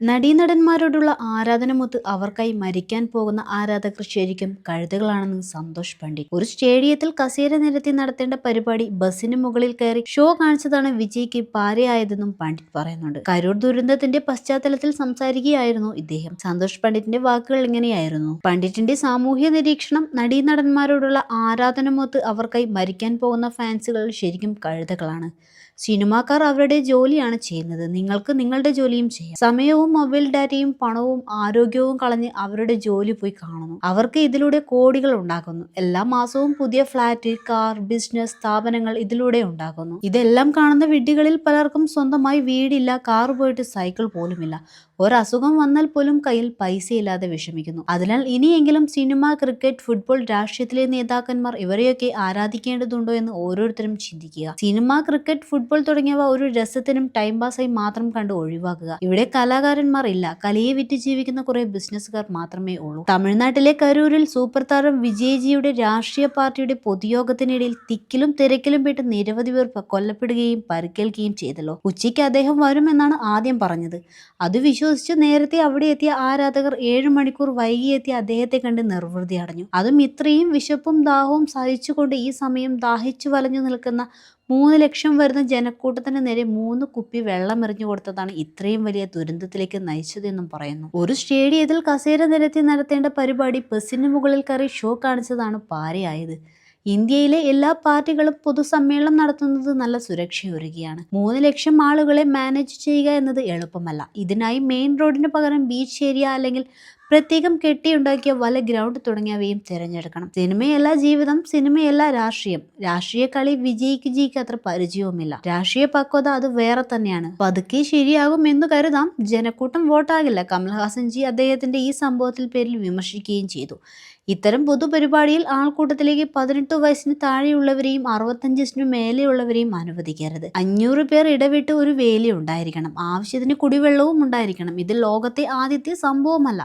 നടീനടന്മാരോടുള്ള ആരാധനമൊത്ത് അവർക്കായി മരിക്കാൻ പോകുന്ന ആരാധകർ ശരിക്കും കഴുതകളാണെന്ന് സന്തോഷ് പണ്ഡിറ്റ്. ഒരു സ്റ്റേഡിയത്തിൽ കസേര നിരത്തി നടത്തേണ്ട പരിപാടി ബസ്സിന് മുകളിൽ കയറി ഷോ കാണിച്ചതാണ് വിജയ്ക്ക് പാരയായതെന്നും പണ്ഡിറ്റ് പറയുന്നുണ്ട്. കരൂർ ദുരന്തത്തിന്റെ പശ്ചാത്തലത്തിൽ സംസാരിക്കുകയായിരുന്നു ഇദ്ദേഹം. സന്തോഷ് പണ്ഡിറ്റിന്റെ വാക്കുകൾ ഇങ്ങനെയായിരുന്നു. പണ്ഡിറ്റിന്റെ സാമൂഹ്യ നിരീക്ഷണം നടീനടന്മാരോടുള്ള ആരാധനമൊത്ത് അവർക്കായി മരിക്കാൻ പോകുന്ന ഫാൻസുകൾ ശരിക്കും കഴുതകളാണ്. സിനിമാക്കാർ അവരുടെ ജോലിയാണ് ചെയ്യുന്നത്. നിങ്ങൾക്ക് നിങ്ങളുടെ ജോലിയും ചെയ്യാം. സമയവും മൊബൈൽ ഡാറ്റയും പണവും ആരോഗ്യവും കളഞ്ഞ് അവരുടെ ജോലി പോയി കാണുന്നു. അവർക്ക് ഇതിലൂടെ കോടികൾ ഉണ്ടാക്കുന്നു എല്ലാ മാസവും പുതിയ ഫ്ലാറ്റ് കാർ ബിസിനസ് സ്ഥാപനങ്ങൾ ഇതിലൂടെ ഉണ്ടാക്കുന്നു ഇതെല്ലാം കാണുന്ന വിഡ്ഢികളിൽ പലർക്കും സ്വന്തമായി വീടില്ല കാർ പോയിട്ട് സൈക്കിൾ പോലുമില്ല. ഒരസുഖം വന്നാൽ പോലും കയ്യിൽ പൈസയില്ലാതെ വിഷമിക്കുന്നു. അതിനാൽ ഇനിയെങ്കിലും സിനിമ ക്രിക്കറ്റ് ഫുട്ബോൾ രാഷ്ട്രീയത്തിലെ നേതാക്കന്മാർ ഇവരെയൊക്കെ ആരാധിക്കേണ്ടതുണ്ടോ എന്ന് ഓരോരുത്തരും ചിന്തിക്കുക. സിനിമ ക്രിക്കറ്റ് ഫുട്ബോൾ തുടങ്ങിയവ ഒരു രസത്തിനും ടൈം പാസായി മാത്രം കണ്ട് ഒഴിവാക്കുക. ഇവിടെ കലാകാരന്മാർ ഇല്ല. കലയെ വിറ്റ് ജീവിക്കുന്ന കുറെ ബിസിനസ്സുകാർ മാത്രമേ ഉള്ളൂ. തമിഴ്നാട്ടിലെ കരൂരിൽ സൂപ്പർ താരം വിജയ്ജിയുടെ രാഷ്ട്രീയ പാർട്ടിയുടെ പൊതുയോഗത്തിനിടയിൽ തിക്കിലും തിരക്കിലും പെട്ട് നിരവധി പേർ കൊല്ലപ്പെടുകയും പരിക്കേൽക്കുകയും ചെയ്തല്ലോ. ഉച്ചയ്ക്ക് അദ്ദേഹം വരുമെന്നാണ് ആദ്യം പറഞ്ഞത്. അത് വിശ്വസിച്ച് നേരത്തെ അവിടെ എത്തിയ ആരാധകർ ഏഴ് മണിക്കൂർ വൈകി എത്തിയ അദ്ദേഹത്തെ കണ്ട് നിർവൃതി അടഞ്ഞു. അതും ഇത്രയും വിശപ്പും ദാഹവും സഹിച്ചുകൊണ്ട് ഈ സമയം ദാഹിച്ചു വലഞ്ഞു നിൽക്കുന്ന മൂന്ന് ലക്ഷം വരുന്ന ജനക്കൂട്ടത്തിന് നേരെ മൂന്ന് കുപ്പി വെള്ളം എറിഞ്ഞു കൊടുത്തതാണ് ഇത്രയും വലിയ ദുരന്തത്തിലേക്ക് നയിച്ചതെന്നും പറയുന്നു. ഒരു സ്റ്റേഡിയത്തിൽ കസേര നിരത്തി നടത്തേണ്ട പരിപാടി ബസ്സിന് മുകളിൽ കയറി ഷോ കാണിച്ചതാണ് പാരയായത്. ഇന്ത്യയിലെ എല്ലാ പാർട്ടികളും പൊതുസമ്മേളനം നടത്തുന്നത് നല്ല സുരക്ഷയൊരുക്കിയാണ് മൂന്ന് ലക്ഷം ആളുകളെ മാനേജ് ചെയ്യുക എന്നത് എളുപ്പമല്ല. ഇതിനായി മെയിൻ റോഡിന് പകരം ബീച്ച് ഏരിയ അല്ലെങ്കിൽ പ്രത്യേകം കെട്ടിയുണ്ടാക്കിയ വല ഗ്രൗണ്ട് തുടങ്ങിയവയും തിരഞ്ഞെടുക്കണം. സിനിമയല്ല ജീവിതം സിനിമയല്ല രാഷ്ട്രീയം. രാഷ്ട്രീയ കളി വിജയിക്ക് ജിക്ക് അത്ര പരിചയവുമില്ല. രാഷ്ട്രീയ പക്വത അത് വേറെ തന്നെയാണ്. പതുക്കെ ശരിയാകും എന്ന് കരുതാം. ജനക്കൂട്ടം വോട്ടാകില്ല. കമൽഹാസൻ ജി അദ്ദേഹത്തിന്റെ ഈ സംഭവത്തിൽ പേരിൽ വിമർശിക്കുകയും ചെയ്തു. ഇത്തരം പൊതുപരിപാടിയിൽ ആൾക്കൂട്ടത്തിലേക്ക് പതിനെട്ട് വയസ്സിന് താഴെയുള്ളവരെയും അറുപത്തഞ്ചിന് മേലെയുള്ളവരെയും അനുവദിക്കരുത്. അഞ്ഞൂറ് പേർ ഇടവിട്ട് ഒരു വേലി ഉണ്ടായിരിക്കണം. ആവശ്യത്തിന് കുടിവെള്ളവും ഉണ്ടായിരിക്കണം. ഇത് ലോകത്തെ ആദ്യത്തെ സംഭവമല്ല.